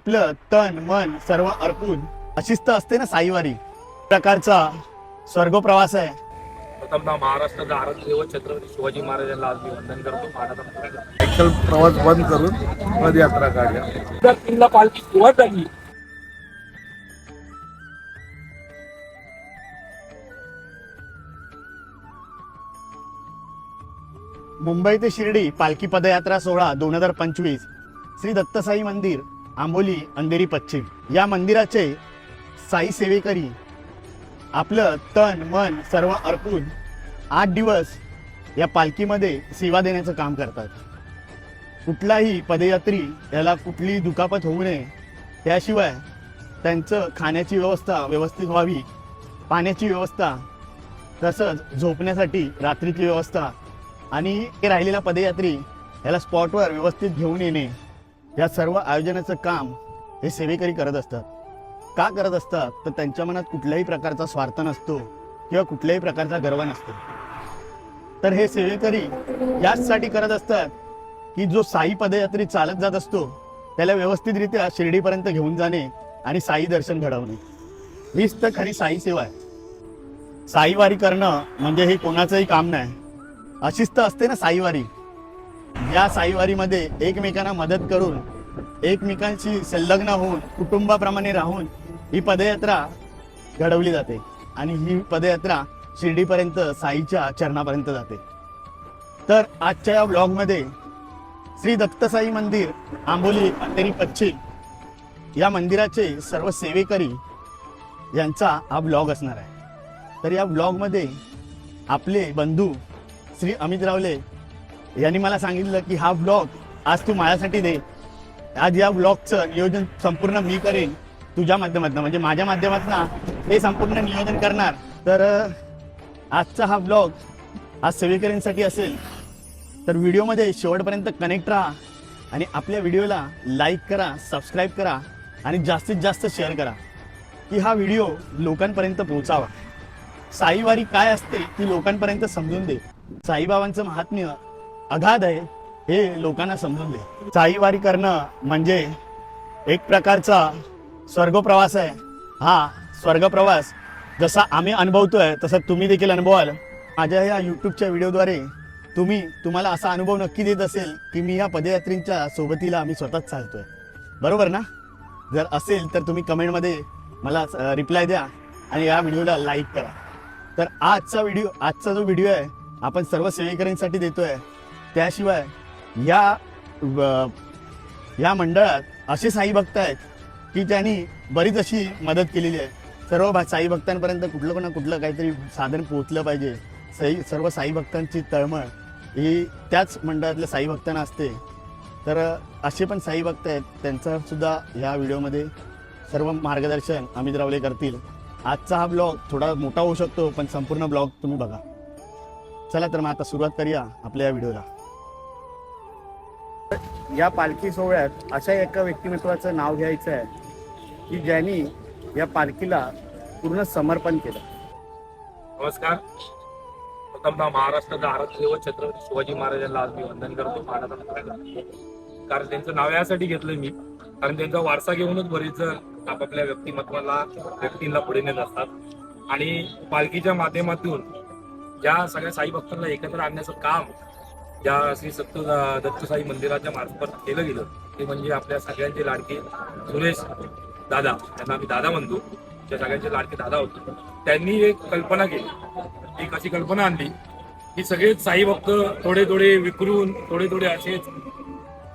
आपलं तन मन सर्व अर्पून अशिस्त असते ना साईवारी. प्रकारचा स्वर्ग प्रवास आहे. प्रथमतः महाराष्ट्राचा आराध्य छत्रपती शिवाजी महाराजांना आज मी वंदन करतो. महाराजांना सायकल प्रवास बंद करून पदयात्रा काढल्या किल्ला पालखी सुरुवात झाली. मुंबई ते शिर्डी पालखी पदयात्रा सोहळा दोन हजार पंचवीस. श्री दत्तसाई मंदिर. आंबोली अंधेरी पश्चिम या मंदिराचे साई सेवेकरी आपलं तन मन सर्व अर्पून आठ दिवस या पालखीमध्ये सेवा देण्याचं काम करतात. कुठलाही पदयात्री याला कुठलीही दुखापत होऊ नये त्याशिवाय त्यांचं खाण्याची व्यवस्था व्यवस्थित व्हावी पाण्याची व्यवस्था तसंच झोपण्यासाठी रात्रीची व्यवस्था आणि राहिलेला पदयात्री याला स्पॉटवर व्यवस्थित घेऊन येणे. या सर्व आयोजनाचं काम हे सेवेकरी करत असतात. का करत असतात? तर त्यांच्या मनात कुठल्याही प्रकारचा स्वार्थ नसतो किंवा कुठल्याही प्रकारचा गर्व नसतो. तर हे सेवेकरी याचसाठी करत असतात की जो साई पदयात्री चालत जात असतो त्याला व्यवस्थितरित्या शिर्डीपर्यंत घेऊन जाणे आणि साई दर्शन घडवणे. हीच तर खरी साई सेवा आहे. साईवारी करणं म्हणजे हे कोणाचंही काम नाही. अशिस्त असते ना साईवारी. या साईवारीमध्ये एकमेकांना मदत करून एकमेकांशी संलग्न होऊन कुटुंबाप्रमाणे राहून ही पदयात्रा घडवली जाते. आणि ही पदयात्रा शिर्डीपर्यंत साईच्या चरणापर्यंत जाते. तर आजच्या या ब्लॉगमध्ये श्री दत्तसाई मंदिर आंबोली अंधेरी पश्चिम या मंदिराचे सर्व सेवेकरी यांचा हा ब्लॉग असणार आहे. तर या ब्लॉगमध्ये आपले बंधू श्री अमित रावले यांनी मला सांगितलं की हा ब्लॉग आज तू माझ्यासाठी दे. आज या ब्लॉगचं नियोजन संपूर्ण मी करेन तुझ्या माध्यमातून. म्हणजे माझ्या माध्यमातून हे संपूर्ण नियोजन करणार. तर आजचा हा ब्लॉग आज सेवेकरींसाठी असेल. तर व्हिडिओमध्ये शेवटपर्यंत कनेक्ट राहा आणि आपल्या व्हिडिओला लाईक करा सबस्क्राईब करा आणि जास्तीत जास्त शेअर करा की हा व्हिडिओ लोकांपर्यंत पोहोचावा. साईवारी काय असते ती लोकांपर्यंत समजून दे. साईबाबांचं महात्म्य अगाध आहे हे लोकांना समजून दे. करणं म्हणजे एक प्रकारचा स्वर्गप्रवास आहे. हा स्वर्गप्रवास जसा आम्ही अनुभवतोय तसं तुम्ही देखील अनुभवाल. माझ्या या यूट्यूबच्या व्हिडिओद्वारे तुम्ही तुम्हाला असा अनुभव नक्की देत असेल की मी या पदयात्रींच्या सोबतीला आम्ही स्वतःच चालतोय. बरोबर ना? जर असेल तर तुम्ही कमेंटमध्ये मला रिप्लाय द्या आणि या व्हिडिओला लाईक करा. तर आजचा व्हिडिओ आजचा जो व्हिडिओ आहे आपण सर्व सेवेकऱ्यांसाठी देतोय. त्याशिवाय या या मंडळात असे साई भक्त आहेत की त्यांनी बरीच अशी मदत केलेली आहे. सर्व साई भक्तांपर्यंत कुठलं पण कुठलं काहीतरी साधन पोहोचलं पाहिजे. साई सर्व साई भक्तांची तळमळ ही त्याच मंडळातल्या साई भक्तांना असते. तर असे पण साई भक्त आहेत. त्यांचं सुद्धा ह्या व्हिडिओमध्ये सर्व मार्गदर्शन अमित रावले करतील. आजचा हा ब्लॉग थोडा मोठा होऊ शकतो पण संपूर्ण ब्लॉग तुम्ही बघा. चला तर मग आता सुरुवात करूया आपल्या या व्हिडिओला. या पालखी सोहळ्यात अशा एका व्यक्तिमत्वाचं नाव घ्यायचं आहे की ज्यांनी या पालखीला पूर्ण समर्पण केलं. नमस्कार. प्रथमतः महाराष्ट्राचा आराध्य छत्रपती शिवाजी महाराजांना आज मी वंदन करतो कारण त्यांचं नाव यासाठी घेतलंय मी. कारण त्यांचा वारसा घेऊनच बरेच जण आपापल्या व्यक्तिमत्वाला व्यक्तींना पुढे नेत असतात. आणि पालखीच्या माध्यमातून ज्या सगळ्या साई भक्तांना एकत्र आणण्याचं काम ज्या श्री सत्त दत्तसाई मंदिराच्या मार्फत केलं गेलं ते म्हणजे आपल्या सगळ्यांचे लाडके सुरेश दादा त्यांना आम्ही दादा म्हणतो. त्या सगळ्यांचे लाडके दादा होते. त्यांनी एक कल्पना केली. एक अशी कल्पना आणली की सगळेच साई भक्त थोडे थोडे विखरून थोडे थोडे असेच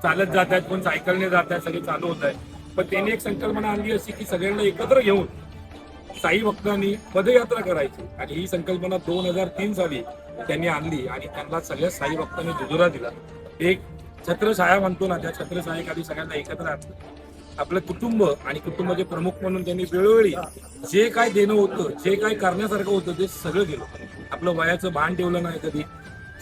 चालत जात आहेत कोण सायकलने जात आहेत सगळे चालू होत आहेत. पण त्यांनी एक संकल्पना आणली अशी की सगळ्यांना एकत्र घेऊन साई भक्तांनी पदयात्रा करायची. आणि ही संकल्पना दोन हजार तीन साली त्यांनी आणली आणि त्यांना सगळ्या साई भक्तांनी दुजोरा दिला. एक छत्रसाया म्हणतो ना त्या छत्रछायेखाली सगळ्यांना एकत्र आणलं. आपलं कुटुंब आणि कुटुंबाचे प्रमुख म्हणून त्यांनी वेळोवेळी जे काय देणं होतं जे काय करण्यासारखं होतं ते सगळं केलं आपलं वयाचं भान ठेवलं नाही कधी.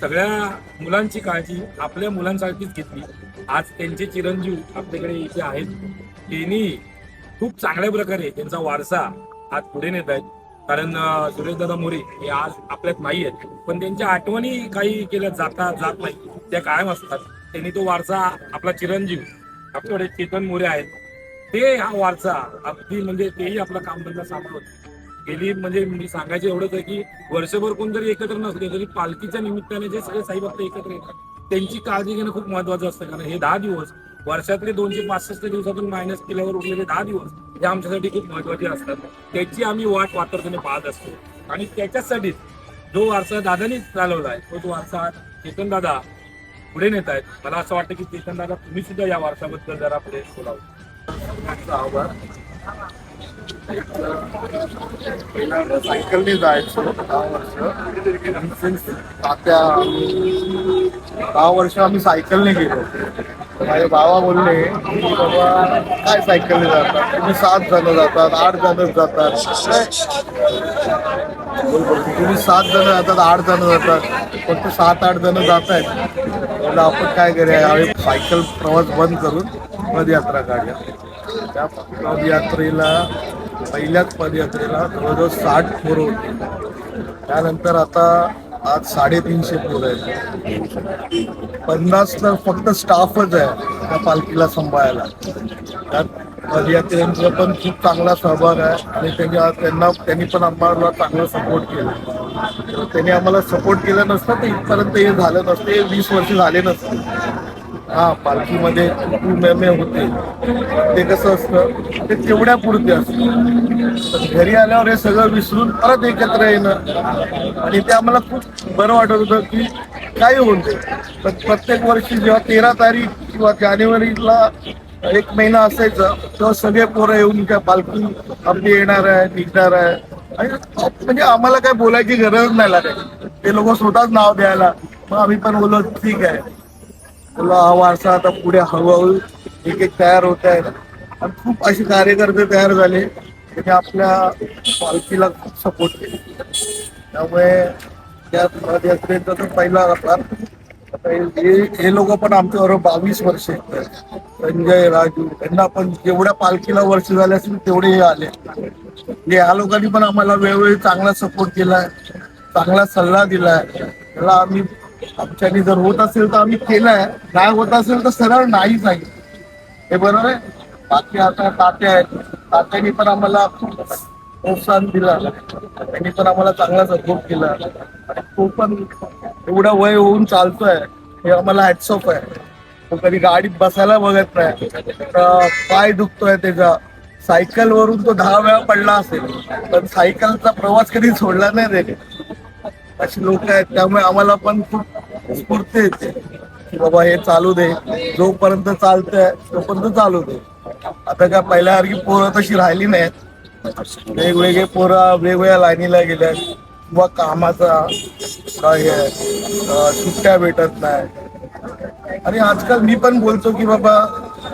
सगळ्या मुलांची काळजी आपल्या मुलांसारखीच घेतली. आज त्यांचे चिरंजीव आपल्याकडे इथे आहेत. त्यांनी खूप चांगल्या प्रकारे त्यांचा वारसा आज पुढे नेत आहेत. कारण सुरेशदादा मोरे हे आज आपल्यात नाही आहेत पण त्यांच्या आठवणी काही केल्या जाता जात नाही त्या कायम असतात. त्यांनी तो वारसा आपला चिरंजीव आपल्याकडे चेतन मोरे आहेत. ते हा वारसा अगदी म्हणजे तेही आपलं कामधंदा सांभाळत गेली म्हणजे मी सांगायचं एवढंच आहे की वर्षभर कोण जरी एकत्र नसले तरी पालखीच्या निमित्ताने जे सगळे साईबाबा एकत्र येतात त्यांची काळजी घेणं खूप महत्वाचं असतं. कारण हे दहा दिवस वर्षातले दोनशे पासष्ट दिवसातून मायनस केल्यावर उरलेले दहा दिवस हे आमच्यासाठी खूप महत्त्वाचे असतात. त्याची आम्ही वाट वातरतेने पाहत असतो. आणि त्याच्यासाठीच जो वारसा दादानी चालवला आहे तो वारसा चेतन दादा पुढे नेत आहेत मला असं वाटतं की चेतन दादा तुम्ही सुद्धा या वारसाबद्दल जरा पुढे बोलावं. आभार. पहिल्यांदा सायकलने जायचं दहा वर्ष. तात्या दहा वर्ष आम्ही सायकलने गेलो. माझे बाबा बोलले की बाबा काय सायकलने जातात? तुम्ही सात जण जातात आठ जण जातात. तुम्ही सात जण जातात आठ जण जातात. फक्त सात आठ जण जात आहेत म्हणलं आपण काय करूया? आम्ही सायकल प्रवास बंद करून पदयात्रा काढूया. त्या पदयात्रेला पहिल्याच पदयात्रेला जवळजवळ साठ पोरं होती. त्यानंतर आता आज साडेतीनशे पोरं आहेत. पन्नास तर फक्त स्टाफच आहे त्या पालखीला सांभाळायला. त्यात पदयात्रेंचा पण खूप चांगला सहभाग आहे. आणि त्यांनी त्यांना त्यांनी पण आम्हाला चांगला सपोर्ट केला. तर त्यांनी आम्हाला सपोर्ट केलं नसतं तर इथपर्यंत हे झालं नसतं हे वीस वर्ष झाले नसते. हा पालखीमध्ये मेमे होते. ते कसं असतं ते तेवढ्या पुरते असतं. घरी आल्यावर हे सगळं विसरून परत एकत्र येणं. आणि ते आम्हाला खूप बरं वाटत होतं की काही होऊन ते प्रत्येक वर्षी जेव्हा तेरा तारीख किंवा जानेवारीला एक महिना असायचा तेव्हा सगळे पोरं येऊन त्या पालखी आपली येणार आहे निघणार आहे. आणि म्हणजे आम्हाला काय बोलायची गरज नाही लागत. ते लोक स्वतःच नाव द्यायला. मग आम्ही पण बोललो ठीक आहे. तुला हा वारसा आता पुढे हळूहळू एक एक तयार होत आहे. आणि खूप असे कार्यकर्ते तयार झाले त्याने आपल्या पालखीला खूप सपोर्ट केला. त्यामुळे त्या पदयात्रेचा तर पहिला आपला हे हे लोक पण आमच्याबरोबर बावीस वर्ष संजय राजू यांना पण जेवढ्या पालखीला वर्ष झाले असतील तेवढे हे आले. म्हणजे या लोकांनी पण आम्हाला वेळोवेळी चांगला सपोर्ट केलाय चांगला सल्ला दिलाय. त्याला आम्ही आमच्यानी जर होत असेल तर आम्ही केलाय. नाही होत असेल तर सरळ नाही जाईल. हे बरोबर आहे? बाकी आता तात्या आहेत. तात्यांनी पण आम्हाला खूप प्रोत्साहन दिलं. त्यांनी पण आम्हाला चांगला सपोर्ट केला. आणि तो पण एवढा वय होऊन चालतोय हे आम्हाला हॅट्स आहे. तो कधी गाडीत बसायला बघत नाही. तर पाय दुखतोय त्याचा. सायकल वरून तो दहा वेळा पडला असेल. पण सायकलचा प्रवास कधी सोडला नाही त्याने. अशी लोक आहेत त्यामुळे आम्हाला पण खूप स्फूर्ती येते की बाबा हे चालू दे. जोपर्यंत चालतंय तोपर्यंत चालू दे. आता काय पहिल्यासारखी पोरं तशी राहिली नाहीत. वेगवेगळे पोरं वेगवेगळ्या लाईनीला गेल्या किंवा कामाचा काय सुट्ट्या भेटत नाही. आणि आजकाल मी पण बोलतो की बाबा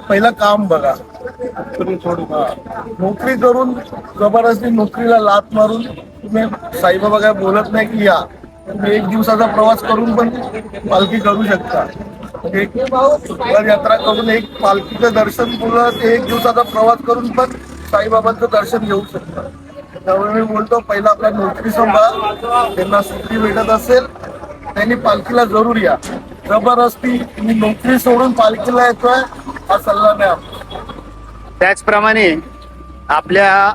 पहिलं काम बघा. नोकरी करून जबरदस्ती नोकरीला लात मारून तुम्ही साईबाबा काय बोलत नाही की या. तुम्ही एक दिवसाचा प्रवास करून पण पालखी करू शकता. एक यात्रा करून एक पालखीचं दर्शन पूर्ण ते एक दिवसाचा प्रवास करून पण साईबाबांचं दर्शन घेऊ शकता. त्यामुळे मी बोलतो पहिला आपला नोकरी सांभाळ त्यांना सुट्टी भेटत असेल त्यांनी पालखीला जरूर या. जबरदस्ती मी नोकरी सोडून पालखीला येतोय हा सल्ला नाही त्याचप्रमाणे आपल्या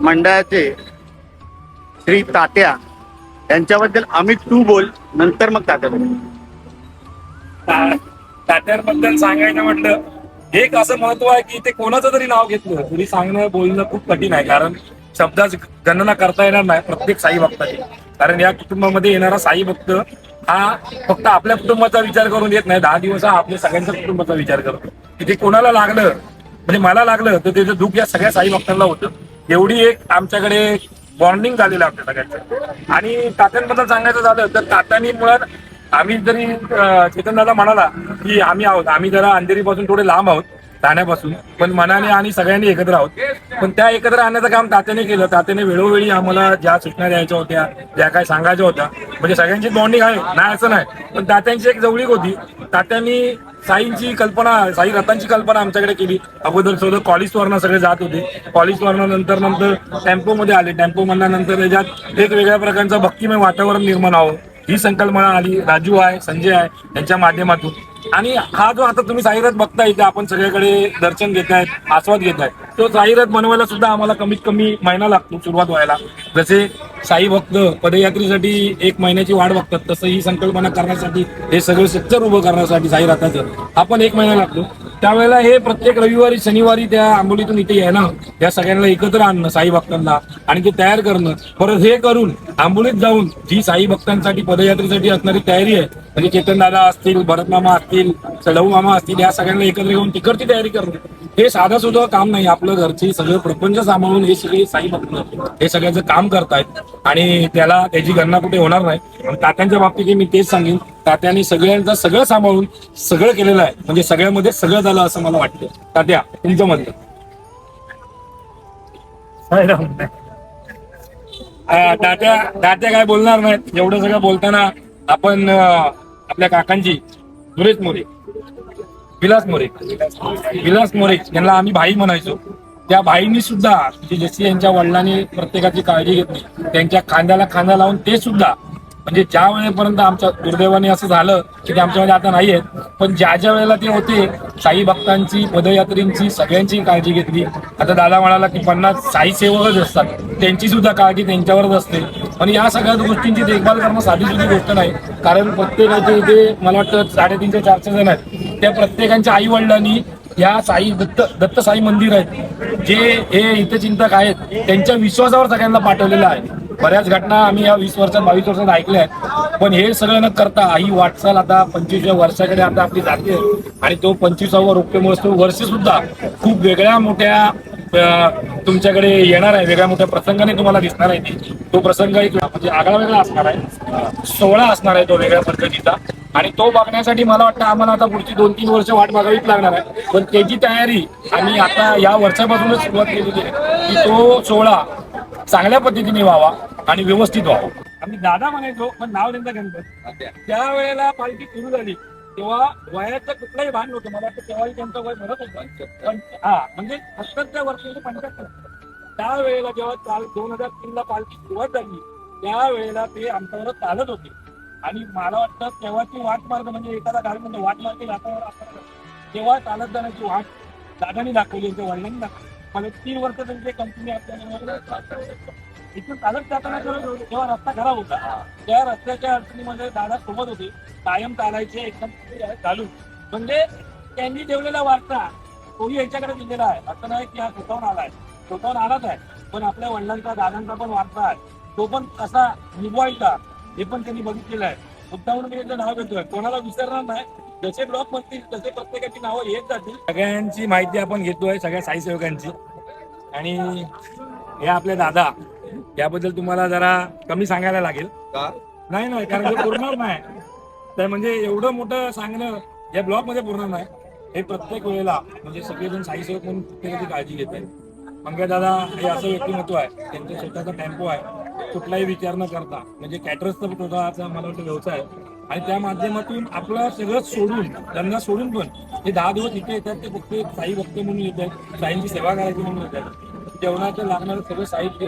मंडळाचे श्री तात्या त्यांच्याबद्दल अमित तू बोल नंतर मग तात्या बद्दल तात्यांबद्दल सांगायचं म्हटलं एक असं महत्त्व आहे की ते कोणाचं तरी नाव घेतलं तरी सांगणं बोलणं खूप कठीण आहे कारण शब्दाच गणना करता येणार नाही प्रत्येक साई भक्ताची. कारण या कुटुंबामध्ये येणारा साई भक्त हा फक्त आपल्या कुटुंबाचा विचार करून येत नाही दहा दिवस हा आपल्या सगळ्यांच्या कुटुंबाचा विचार करतो. की ते कोणाला लागलं म्हणजे मला लागलं तर त्याचं दुःख या सगळ्या साई भक्तांना होतं. एवढी एक आमच्याकडे बॉन्डिंग झालेलं आहे आपल्या सगळ्यांचं आणि तात्यांबद्दल सांगायचं झालं तर तात्यांनी मुळात आम्ही जरी चेतनदादा चेतन दादा म्हणाला की आम्ही आहोत आम्ही जरा अंधेरीपासून थोडे लांब आहोत. ठाण्यापासून पण मनाने आणि सगळ्यांनी एकत्र आहोत. पण त्या एकत्र आणण्याचं काम तात्याने केलं. तात्याने वेळोवेळी आम्हाला ज्या सूचना द्यायच्या होत्या ज्या काय सांगायच्या होत्या म्हणजे सगळ्यांची बॉन्डिंग आहे. नाही असं नाही. पण तात्यांची एक जवळीक होती. तात्यांनी साईंची कल्पना साई रथांची कल्पना आमच्याकडे केली. अगोदर सगळं कॉलेजवरनं सगळे जात होते. कॉलेजवरनं नंतर नंतर टेम्पोमध्ये आले. टेम्पो म्हणल्यानंतर त्याच्यात एक वेगळ्या प्रकारचं भक्तिमय वातावरण निर्माण व्हावं. ही संकल्पना आली. राजू आहे संजय आहे यांच्या माध्यमातून. आणि हा जो आता तुम्ही साईरथ बघताय इथे आपण सगळीकडे दर्शन घेतायत आस्वाद घेत आहेत तो साईरथ बनवायला सुद्धा आम्हाला कमीत कमी महिना लागतो सुरुवात व्हायला. जसे साई भक्त पदयात्रेसाठी एक महिन्याची वाढ बघतात तसं ही संकल्पना करण्यासाठी हे सगळं स्ट्रक्चर उभं करण्यासाठी साईरथाचं आपण एक महिना लागतो. त्यावेळेला हे प्रत्येक रविवारी शनिवारी त्या आंबोलीतून इथे येणं या सगळ्यांना एकत्र आणणं साई भक्तांना आणि ते तयार करणं. परत हे करून आंबोलीत जाऊन जी साई भक्तांसाठी पदयात्रेसाठी असणारी तयारी आहे म्हणजे चेतन दादा असतील भरत मामा असतील सडऊ मामा असतील या सगळ्यांना एकत्र येऊन तिकडची तयारी करणं. हे साधं सुद्धा काम नाही आपलं घरची सगळं प्रपंच सांभाळून हे सगळे साई भक्त हे सगळ्याचं काम करतायत. आणि त्याला त्याची गणना कुठे होणार नाही. तात्यांच्या बाबतीत मी तेच सांगेन तात्याने सगळ्यांचं सगळं सांभाळून सगळं केलेलं आहे. म्हणजे सगळ्यामध्ये सगळं झालं असं मला वाटतं तात्या तुमचं म्हणतं तात्या तात्या काय बोलणार नाहीत. एवढं सगळं बोलताना आपण अं, आपल्या काकांची सुरेश मोरे विलास मोरे विलास मोरे यांना आम्ही भाई म्हणायचो. त्या भाईंनी सुद्धा म्हणजे जशी यांच्या वडिलांनी प्रत्येकाची काळजी घेतली त्यांच्या खांद्याला खांदा लावून ते सुद्धा म्हणजे ज्या वेळेपर्यंत आमच्या दुर्दैवाने असं झालं की ते आमच्यामध्ये आता नाही आहेत पण ज्या ज्या वेळेला ते होते साई भक्तांची पदयात्रींची सगळ्यांची काळजी घेतली. आता दादा म्हणाला की पन्नास साई सेवकच असतात त्यांची सुद्धा काळजी त्यांच्यावरच असते. आणि या सगळ्या गोष्टींची देखभाल करणं साधी सुद्धा गोष्ट नाही कारण प्रत्येकाचे इथे मला वाटतं साडेतीनशे चारशे जण आहेत त्या प्रत्येकांच्या आई वडिलांनी या साई दत्त दत्त साई मंदिर आहेत जे हे हितचिंतक आहेत त्यांच्या विश्वासावर सगळ्यांना पाठवलेलं आहे. बऱ्याच घटना आम्ही या वीस वर्षात बावीस वर्षात ऐकल्या आहेत. पण हे सगळं न करता ही वाटचाल आता पंचवीसव्या वर्षाकडे आता आपली जाते. आणि तो पंचवीसावा रौप्य महोत्सव वर्ष सुद्धा खूप वेगळ्या मोठ्या तुमच्याकडे येणार आहे. वेगळ्या मोठ्या प्रसंगाने तुम्हाला दिसणार आहे ती. तो प्रसंग एक म्हणजे आगळा वेगळा असणार आहे. सोहळा असणार आहे तो वेगळ्या पद्धतीचा. आणि तो बघण्यासाठी मला वाटतं आम्हाला आता पुढची दोन तीन वर्ष वाट बघावीच लागणार आहे. पण त्याची तयारी आम्ही आता या वर्षापासूनच सुरुवात केलेली आहे. की तो सोहळा चांगल्या पद्धतीने व्हावा आणि व्यवस्थित व्हावा. आम्ही दादा म्हणायचो पण नाव त्यांचं गणपत त्या वेळेला पालखी सुरू झाली. तेव्हा वयाचं कुठलंही भान नव्हतं मला वाटतं तेव्हाही त्यांचं वय भरत होतं. पण हा म्हणजे सत्तरच्या वर्षाचे पंच्याहत्तर. त्या वेळेला जेव्हा चाल दोन हजार तीन ला पालखी सुरुवात झाली त्या वेळेला ते आमच्यावर चालत होते. आणि मला वाटतं तेव्हाची वाट मार्ग म्हणजे एखादा गाडी म्हणजे वाट मार्ग तेव्हा चालत जाण्याची वाट दादानी दाखवली त्यांच्या वडिलांनी दाखवली. मला तीन वर्ष त्यांची कंपनी इथून चालत जाताना जेव्हा जेव्हा रस्ता खराब होता. त्या रस्त्याच्या अडचणीमध्ये दादा सोबत होते. कायम चालायचे एकदम चालू. म्हणजे त्यांनी ठेवलेला वारसा तोही यांच्याकडे दिलेला आहे. असं नाही की हा स्वतःहून आलाय. स्वतःहून आलाच आहे. पण आपल्या वडिलांचा दादांचा पण वारसा आहे. तो पण कसा निभवायचा हे पण त्यांनी बघितलेलं आहे. मुद्दाहून मी याचं नाव घेतोय. कोणाला विसरणार नाही. जसे ब्लॉक म्हणतील तसे प्रत्येकाची नावं येत जातील. सगळ्यांची माहिती आपण घेतोय सगळ्या साई सेवकांची आणि हे आपले दादा याबद्दल तुम्हाला जरा कमी सांगायला लागेल. नाही नाही कारण ते पुरणार नाही. तर म्हणजे एवढं मोठं सांगणं या ब्लॉगमध्ये पूर्ण नाही. हे प्रत्येक वेळेला म्हणजे सगळेजण साई सेवक म्हणून प्रत्येकाची काळजी घेत आहेत. मंगे दादा हे असं व्यक्तिमत्व आहे. त्यांचा स्वतःचा टेम्पो आहे. कुठलाही विचार न करता म्हणजे कॅटरसचा स्वतःचा मला वाटतं व्यवसाय आहे. आणि त्या माध्यमातून आपलं सगळं सोडून त्यांना सोडून पण हे दहा दिवस इथे येतात ते फक्त एक साई भक्त म्हणून येतात साईंची सेवा करायची म्हणून येतात जेवणाचं लागणारं सगळं साहित्य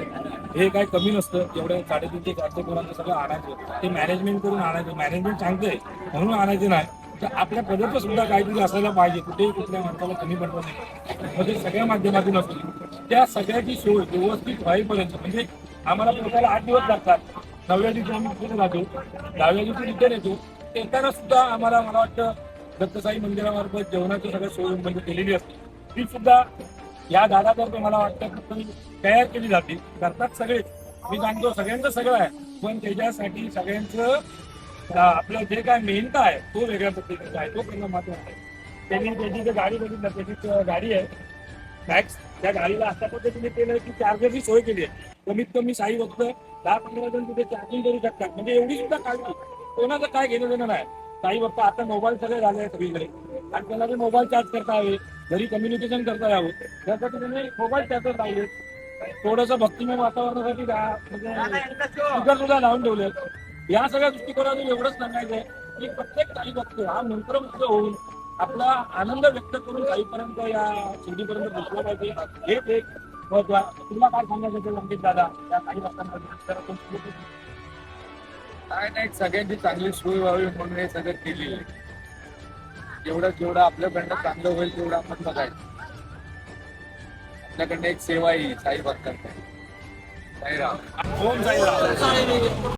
हे काय कमी नसतं एवढ्या साडेतीन ते चारशे पोरांचं सगळं आणायचं. ते मॅनेजमेंट करून आणायचं. मॅनेजमेंट सांगतंय म्हणून आणायचं नाही. तर आपल्या पदार्थ सुद्धा काहीतरी असायला पाहिजे कुठेही कुठल्या माणसाला कमी पडत नाही. म्हणजे सगळ्या माध्यमातून असतील त्या सगळ्याची सोय व्यवस्थित व्हाईपर्यंत म्हणजे आम्हाला पोहोचायला आठ दिवस लागतात. नवव्या दिवशी आम्ही तिथे जातो दहाव्या दिवशी रिटर्न येतो. येताना सुद्धा आम्हाला मला वाटतं दत्तसाई मंदिरामार्फत जेवणाची सगळं सोय म्हणजे केलेली असते. ती सुद्धा या दादातर्फे मला वाटतं फक्त तयार केली जाते. करतात सगळे. मी सांगतो सगळ्यांचं सगळं आहे. पण त्याच्यासाठी सगळ्यांचं आपलं जे काय मेहनत आहे तो वेगळ्या पद्धतीचा आहे. तो करणं महत्त्वाचा आहे. त्यांनी त्याची जी गाडी बघितलं त्याची गाडी आहे. मॅक्स त्या गाडीला अशा पद्धतीने केलं की चार्जरची सोय केली आहे. कमीत कमी साई भक्त दहा पंधरा जण तिथे चार्जिंग करू शकतात. म्हणजे एवढी सुद्धा काळजी कोणाचं काय घेणं देणं नाही. साई बाप्पा आता मोबाईल सगळे झाले आहेत सगळीकडे. आणि त्याला मोबाईल चार्ज करता यावे घरी कम्युनिकेशन करता यावं त्यासाठी त्यांनी मोबाईल चार्जर पाहिजे थोडस भक्तिमय वातावरणासाठी गा- स्पीकर म्हणजे सुद्धा लावून ठेवले. या सगळ्या दृष्टिकोनातून एवढंच सांगायचंय की प्रत्येक साई भक्त हा मंत्रमुक्त होऊन आपला आनंद व्यक्त करून साईपर्यंत या शिर्डीपर्यंत पोहोचला पाहिजे. हेच एक तुला काय सांगायचं नाही सगळ्यांची चांगली सोय व्हावी म्हणून हे सगळं केलेलं आहे. जेवढं जेवढं आपल्याकडनं चांगलं होईल तेवढं आपण बघायचं. आपल्याकडनं एक सेवा येईल साई भक्तांकडे साईराम. ओम साईराम.